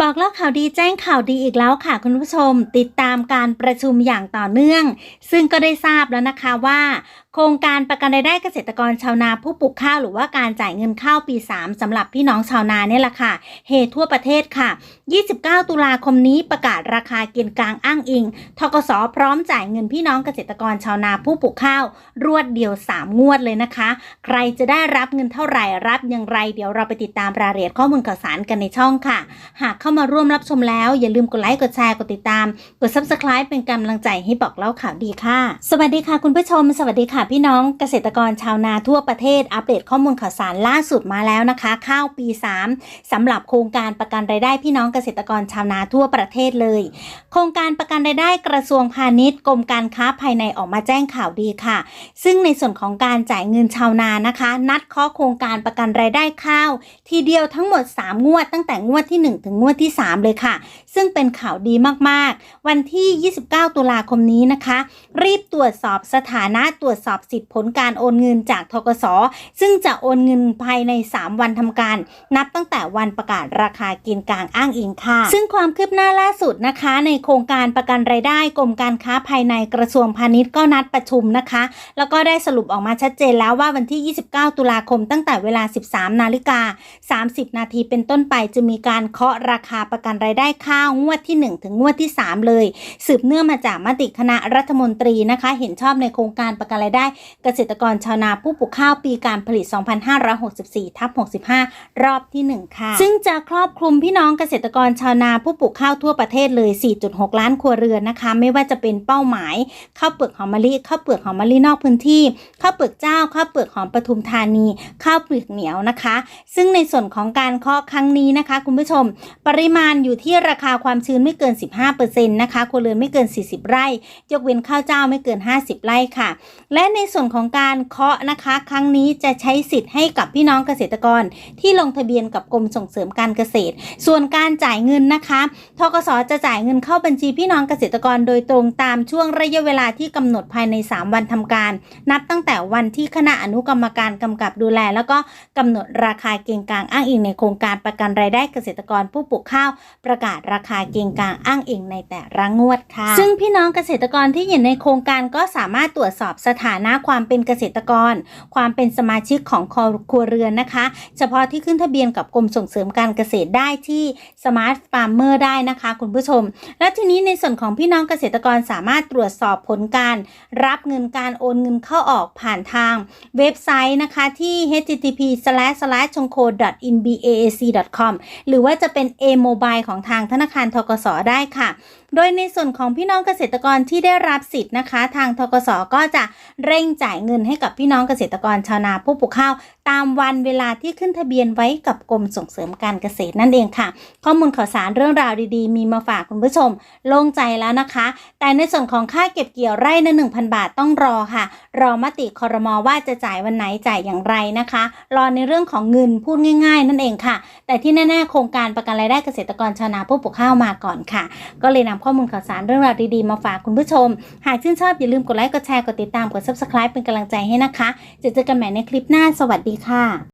บอกเล่าข่าวดีแจ้งข่าวดีอีกแล้วค่ะคุณผู้ชม ติดตามการประชุมอย่างต่อเนื่อง ซึ่งก็ได้ทราบแล้วนะคะว่า โครงการประกันรายได้เกษตรกรชาวนาผู้ปลูกข้าวหรือว่าการจ่ายเงินข้าวปี 3สำหรับพี่น้องชาวนาเนี่ยแหละค่ะเฮทั่วประเทศค่ะ 29 ตุลาคมนี้ประกาศราคาเกณฑ์กลางอ้างอิงทกสพร้อมจ่ายเงินพี่น้องเกษตรกรชาวนาผู้ปลูกข้าว รวดเดียว 3 งวดเลยนะคะ ใครจะได้รับเงินเท่าไหร่รับอย่างไร เดี๋ยวเราไปติดตามรายละเอียดข้อมูลข่าวสารกันในช่องค่ะ หากเข้ามาร่วมรับชมแล้ว อย่าลืมกดไลค์กดแชร์กดติดตาม กด subscribe เป็นกำลังใจให้บอกเล่าข่าวดีค่ะ สวัสดีค่ะคุณผู้ชม สวัสดีค่ะพี่น้องเกษตรกรชาวนาทั่วประเทศอัปเดตข้อมูลข่าวสารล่าสุดมาแล้วนะคะ ข้าวปี 3สำหรับโครงการประกันรายได้พี่น้องเกษตรกรชาวนาทั่วประเทศเลย โครงการประกันรายได้กระทรวงพาณิชย์กรมการค้าภายในออกมาแจ้งข่าวดีค่ะ ซึ่งในส่วนของการจ่ายเงินชาวนานะคะ นัดเคาะโครงการประกันรายได้ข้าว ทีเดียวทั้งหมด 3 งวดตั้งแต่งวดที่ 1 ถึงงวดที่ 3 เลยค่ะ ซึ่งเป็นข่าวดีมากๆ วันที่ 29 ตุลาคมนี้นะคะ รีบตรวจสอบสถานะตรวจสอบสิทธิผลการโอนเงินจากทกส ซึ่งจะโอนเงินภายใน 3 วันทำการ นับตั้งแต่วันประกาศราคากินกลางอ้างอิงค่ะ ซึ่งความคืบหน้าล่าสุดนะคะ ในโครงการประกันรายได้กรมการค้าภายในกระทรวงพาณิชย์ก็นัดประชุมนะคะ แล้วก็ได้สรุปออกมาชัดเจนแล้วว่าวันที่ 29 ตุลาคมตั้งแต่เวลา 13 นาฬิกา 30 นาทีเป็นต้นไปจะมีการเคาะราราคาประกันรายได้ข้าวงวดที่ 1 ถึงงวดที่ 3 เลย สืบเนื่องมาจากมติคณะรัฐมนตรีนะคะ เห็นชอบในโครงการประกันรายได้ เกษตรกรชาวนาผู้ปลูกข้าวปีการผลิต 2564ทับ65 รอบที่ 1 ค่ะ ซึ่งจะครอบคลุมพี่น้องเกษตรกรชาวนาผู้ปลูกข้าวทั่วประเทศเลย 4.6 ล้านครัวเรือนนะคะ ไม่ว่าจะเป็นเป้าหมายข้าวเปลือกหอมมะลิข้าวเปลือกหอมมะลินอกพื้นที่ข้าวเปลือกเจ้าข้าวเปลือกหอมปทุมธานี ข้าวเปลือกเหนียวนะคะ ซึ่งในส่วนของการเคาะครั้งนี้นะคะ คุณผู้ชมปริมาณอยู่ที่ราคาความชื้นไม่เกิน 15%นะคะครัวเรือนไม่เกิน 40 ไร่ ยกเว้นข้าวเจ้าไม่เกิน 50 ไร่ค่ะ และในส่วนของการเคาะนะคะ ครั้งนี้จะใช้สิทธิ์ให้กับพี่น้องเกษตรกร ที่ลงทะเบียนกับกรมส่งเสริมการเกษตร ส่วนการจ่ายเงินนะคะทกสจะจ่ายเงินเข้าบัญชีพี่น้องเกษตรกรโดยตรงตามช่วงระยะเวลาที่กำหนดภายใน 3 วันทำการ นับตั้งแต่วันที่คณะอนุกรรมการกำกับดูแล แล้วก็กำหนดราคาเกณฑ์กลางอ้างอิงในโครงการประกันรายได้เกษตรกรผู้ปลูกข้าว ประกาศราคาเกณฑ์กลางอ้างอิงในแต่ละงวดค่ะ ซึ่งพี่น้องเกษตรกรที่อยู่ในโครงการก็สามารถตรวจสอบสถานะความเป็นเกษตรกร ความเป็นสมาชิกของครัวเรือนนะคะ เฉพาะที่ขึ้นทะเบียนกับกรมส่งเสริมการเกษตรได้ที่ Smart Farmer ได้นะคะ คุณผู้ชม และทีนี้ในส่วนของพี่น้องเกษตรกรสามารถตรวจสอบผลการ รับเงินการโอนเงินเข้าออกผ่านทางเว็บไซต์นะคะที่ http c h o n k o i n b a a c com หรือว่าจะเป็น A-Mobile ของทางธนาคารทกสได้ค่ะ โดยในส่วนของพี่น้องเกษตรกรที่ได้รับสิทธิ์นะคะ ทางทกสก็จะเร่งจ่ายเงินให้กับพี่น้องเกษตรกรชาวนาผู้ปลูกข้าว ตามวันเวลาที่ขึ้นทะเบียนไว้กับกรมส่งเสริมการเกษตรนั่นเองค่ะ ข้อมูลข่าวสารเรื่องราวดีๆ มีมาฝากคุณผู้ชม โล่งใจแล้วนะคะ แต่ในส่วนของค่าเก็บเกี่ยวไร่ละ1,000 บาทต้องรอค่ะ รอมติคอรมอว่าจะจ่ายวันไหนจ่ายอย่างไรนะคะ รอในเรื่องของเงินพูดง่าย ๆ นั่นเองค่ะ แต่ที่แน่ๆโครงการประกันรายได้เกษตรกรชาวนาผู้ปลูกข้าวมาก่อนค่ะ ก็เลยนำข้อมูลข่าวสารเรื่องราวดีๆ มาฝากคุณผู้ชม หากชื่นชอบอย่าลืมกดไลค์กดแชร์กดติดตามกด subscribe เป็นกำลังใจให้นะคะ จะเจอกันใหม่ในคลิปหน้าสวัสดีค่ะ